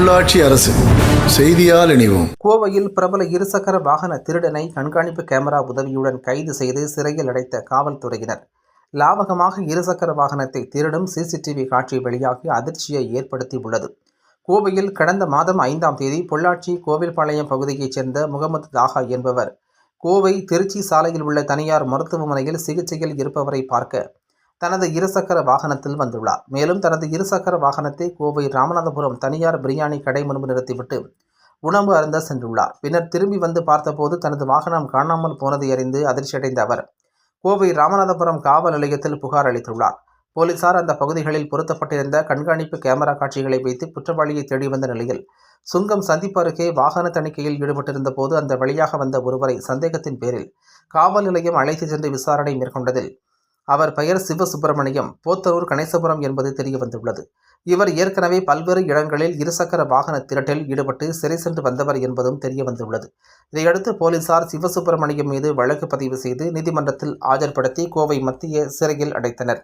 உள்ளாட்சி அரசு செய்தியால் இணைவோம். கோவையில் பிரபல இருசக்கர வாகன திருடனை கண்காணிப்பு கேமரா உதவியுடன் கைது செய்து சிறையில் அடைத்த காவல்துறையினர். லாபகமாக இருசக்கர வாகனத்தை திருடும் சிசிடிவி காட்சி வெளியாகி அதிர்ச்சியை ஏற்படுத்தி உள்ளது கோவையில் கடந்த மாதம் ஐந்தாம் தேதி பொள்ளாச்சி கோவில்பாளையம் பகுதியைச் சேர்ந்த முகமது தாகா என்பவர் கோவை திருச்சி சாலையில் உள்ள தனியார் மருத்துவமனையில் சிகிச்சையில் இருப்பவரை பார்க்க தனது இருசக்கர வாகனத்தில் வந்துள்ளார். மேலும் தனது இருசக்கர வாகனத்தை கோவை ராமநாதபுரம் தனியார் பிரியாணி கடை முன்பு நிறுத்திவிட்டு உணவு அருந்த சென்றுள்ளார். பின்னர் திரும்பி வந்து பார்த்தபோது தனது வாகனம் காணாமல் போனதை அறிந்து அதிர்ச்சியடைந்த அவர் கோவை ராமநாதபுரம் காவல் நிலையத்தில் புகார் அளித்துள்ளார். போலீசார் அந்த பகுதிகளில் பொருத்தப்பட்டிருந்த கண்காணிப்பு கேமரா காட்சிகளை வைத்து குற்றவாளியை தேடி வந்த நிலையில் சுங்கம் சந்திப்பு அருகே வாகன தணிக்கையில் ஈடுபட்டிருந்த போது அந்த வழியாக வந்த ஒருவரை சந்தேகத்தின் பேரில் காவல் நிலையம் அழைத்து சென்று விசாரணை மேற்கொண்டதில் அவர் பெயர் சிவசுப்பிரமணியம் போத்தரூர் கணேசபுரம் என்பது தெரிய வந்துள்ளது. இவர் ஏற்கனவே பல்வேறு இடங்களில் இருசக்கர வாகன திரட்டில் ஈடுபட்டு சிறை சென்று வந்தவர் என்பதும் தெரிய வந்துள்ளது. இதையடுத்து போலீசார் சிவசுப்பிரமணியம் மீது வழக்கு பதிவு செய்து நீதிமன்றத்தில் ஆஜர்படுத்தி கோவை மத்திய சிறையில் அடைத்தனர்.